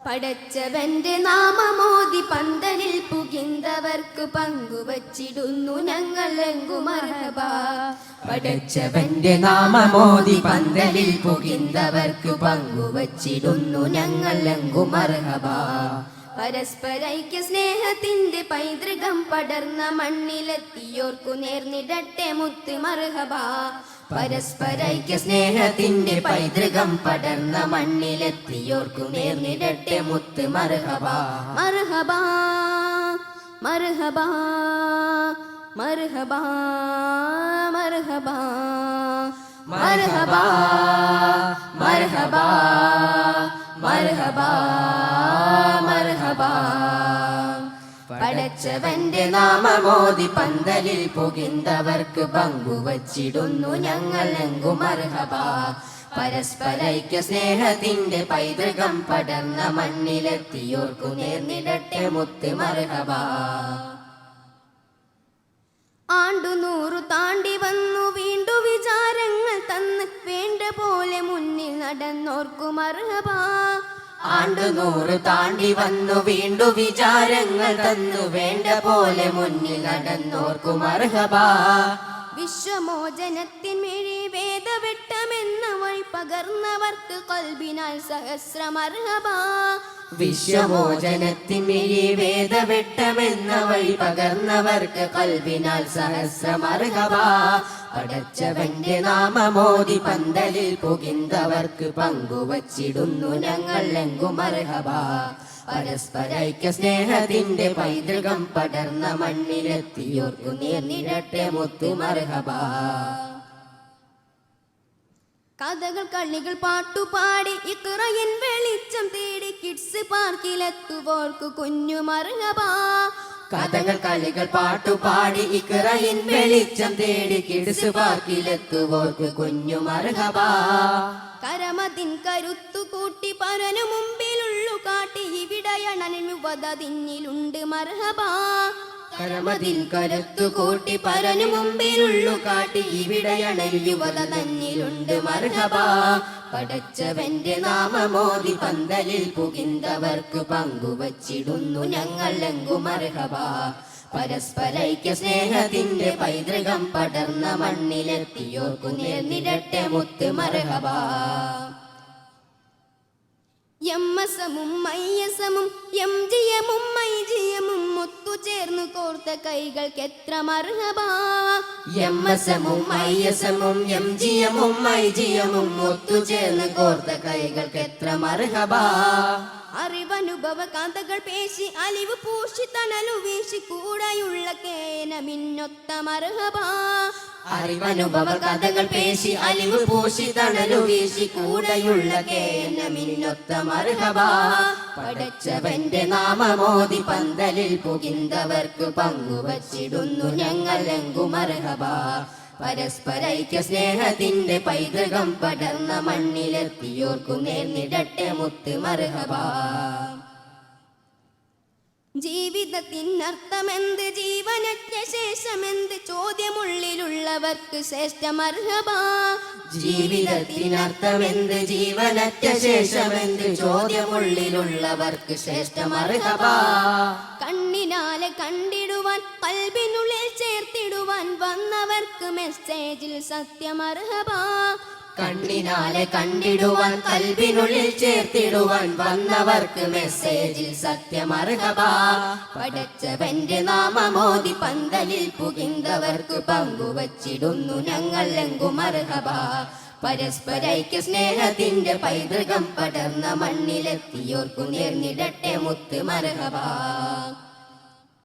പടച്ചവന്റെ നാമമോദി പന്തലിൽ പുകിന്തവർക്ക് പങ്കുവച്ചിടുന്നു ഞങ്ങൾ എങ്കുമർഹബാ. പടച്ചവന്റെ നാമമോദി പന്തലിൽ പുകിന്തവർക്ക് പങ്കുവച്ചിടുന്നു ഞങ്ങൾ എങ്കുമർഹബാ. പരസ്പരൈക്യ സ്നേഹത്തിന്റെ പൈതൃകം പടർന്ന മണ്ണിലെത്തിയോർക്കു നേർന്നിടട്ടെ മുത്ത് മർഹബ. പരസ്പരൈക്യ സ്നേഹത്തിന്റെ പൈതൃകം പടർന്ന മണ്ണിലെത്തിയോർക്കു നേർന്നിടട്ടെ മുത്ത് മർഹബ. മർഹബാ. മർഹബാ മർഹബ മർഹബ. മർഹബ മർഹബ മർഹബ പടച്ചവന്റെ നാമമോദി പന്തലിൽ പുകിന്തവർക്ക് പങ്കുവച്ചിടുന്നു ഞങ്ങൾ എങ്കു അർഹബാ പരസ്പരൈക്യ സ്നേഹത്തിന്റെ പൈതൃകം പടർന്ന മണ്ണിലെത്തിയോർക്കു നേർന്നിടട്ടെ മുത്ത് മർഹബ ആണ്ടു നൂറു താണ്ടി വന്നു വീണ്ടു വിചാരങ്ങൾ തന്ന് വേണ്ട പോലെ മുന്നിൽ നടന്നോർക്കു മർഹബ. ആണ്ടു നൂറ് താണ്ടി വന്നു വീണ്ടു വിചാരങ്ങൾ തന്നു വേണ്ട പോലെ മുന്നിൽ നടന്നോർക്കു മർഹബ. വിശ്വമോചനത്തിൻമിഴി വേദവെട്ടമെന്ന വഴി പകർന്നവർക്ക് കൽബിനാൽ സഹസ്രമർഹബ. വിശ്വമോചനത്തിമിഴി വേദവെട്ടമെന്ന വഴി പകർന്നവർക്ക് കൽവിനാൽ സഹസ്രമർഹബ. പടച്ചവന്റെ നാമമോദി പന്തലിൽ പുകിന്തവർക്ക് പങ്കുവച്ചിടുന്നു ഞങ്ങൾ എങ്കുമർഹബ പരസ്പരൈക്യ സ്നേഹത്തിന്റെ പൈതൃകം പടർന്ന മണ്ണിലെത്തിയോർക്കു നീർ നിരട്ടെ മർഹബാ. കഥകൾ കളികൾ പാട്ടുപാടി ഇക്കുറയൻ വെളിച്ചം തേടി കിഡ്സ് പാർക്കിലെത്തുവോർക്ക് കുഞ്ഞു മർഹബാ കഥകൾ കളികൾ പാട്ടുപാടി ഇക്കറയിൻ വെളിച്ചം തേടി കിഡ്സ് പാർക്കിലെത്തുവോർക്ക് കുഞ്ഞു മർഹബാ കരമതിൻ കരുത്തു കൂട്ടി പരനു മുമ്പിലുള്ളു കാട്ടി ഇവിടെയണനുവതിന്നിലുണ്ട് മർഹബാ കരമതിൽ കരുത്തു കൂട്ടി പരനു മുമ്പിലുള്ളു കാട്ടി ഇവിടെയണൽ യുവത തന്നിലുണ്ട് മർഹബാ. പടച്ചവന്റെ നാമമോദി പന്തലിൽ പുകിന്തവർക്ക് പങ്കുവച്ചിടുന്നു ഞങ്ങൾ ലങ്കു മർഹബാ. പരസ്പരൈക്യ സ്നേഹത്തിന്റെ പൈതൃകം പടർന്ന മണ്ണിലെത്തിയോർക്കു നേർന്നിരട്ടെ മുത്ത് മർഹബാ. എമ്മസമും മയ്യസമും എം ജിയമും മൈജിയമും ഒത്തുചേർന്നു കോർത്ത കൈകൾക്ക് എത്ര മർഹബാസമും മയ്യസമും എം ജിയമും മൈജിയമും ഒത്തു ചേർന്ന് കോർത്ത കൈകൾക്ക് എത്ര മർഹബാ? അറിവനുഭവ കാന്തകൾ പേശി അലിവ് പൂശി തണലു വീശി കൂടെയുള്ള കേന മിന്നൊത്ത മർഹബാ. അറിവനുഭവ കഥകൾ പേശി അലിവ് പൂശി തണലു വീശി കൂടെയുള്ള കേന മിന്നൊത്ത മർഹബാ പടച്ചവന്റെ നാമമോദി പന്തലിൽ പുകിന്തവർക്ക് പങ്കുവച്ചിടുന്നു ഞങ്ങൾ എങ്കു മർഹബാ പരസ്പരൈക്യ സ്നേഹത്തിന്റെ പൈതൃകം പടർന്ന മണ്ണിലെത്തിയോർക്കു നേർന്നിടട്ടെ മുത്ത് മർഹബാ ജീവിതത്തിനർത്ഥമെന്ത് ജീവനറ്റ ശേഷമെന്ത് ചോദ്യമുള്ളിലുള്ളവർക്ക് ശ്രേഷ്ഠമർഹബാ? ജീവിതത്തിനർത്ഥമെന്ത് ജീവനറ്റ ശേഷമെന്ത് ചോദ്യമുള്ളിലുള്ളവർക്ക് ശ്രേഷ്ഠമർഹബാ? കണ്ണിനാലെ കണ്ടിടുവാൻ കൽബിനുള്ളിൽ ചേർത്തിടുവാൻ വന്നവർക്ക് മെസ്സേജിൽ സത്യമർഹബാ. കണ്ണിനാലെ കണ്ടിടുവാൻ കൽബിനുള്ളിൽ ചേർത്തിടുവാൻ വന്നവർക്ക് മെസ്സേജിൽ സത്യമർഹബാ. പടച്ചവന്റെ നാമമോദി പന്തലിൽ പുകിന്തവർക്ക് പങ്കുവച്ചിടുന്നു ഞങ്ങൾ എങ്കും അർഹബാ പരസ്പരൈക്യ സ്നേഹത്തിന്റെ പൈതൃകം പടർന്ന മണ്ണിലെത്തിയോർക്കു നേർന്നിടട്ടെ മുത്ത് മർഹബാ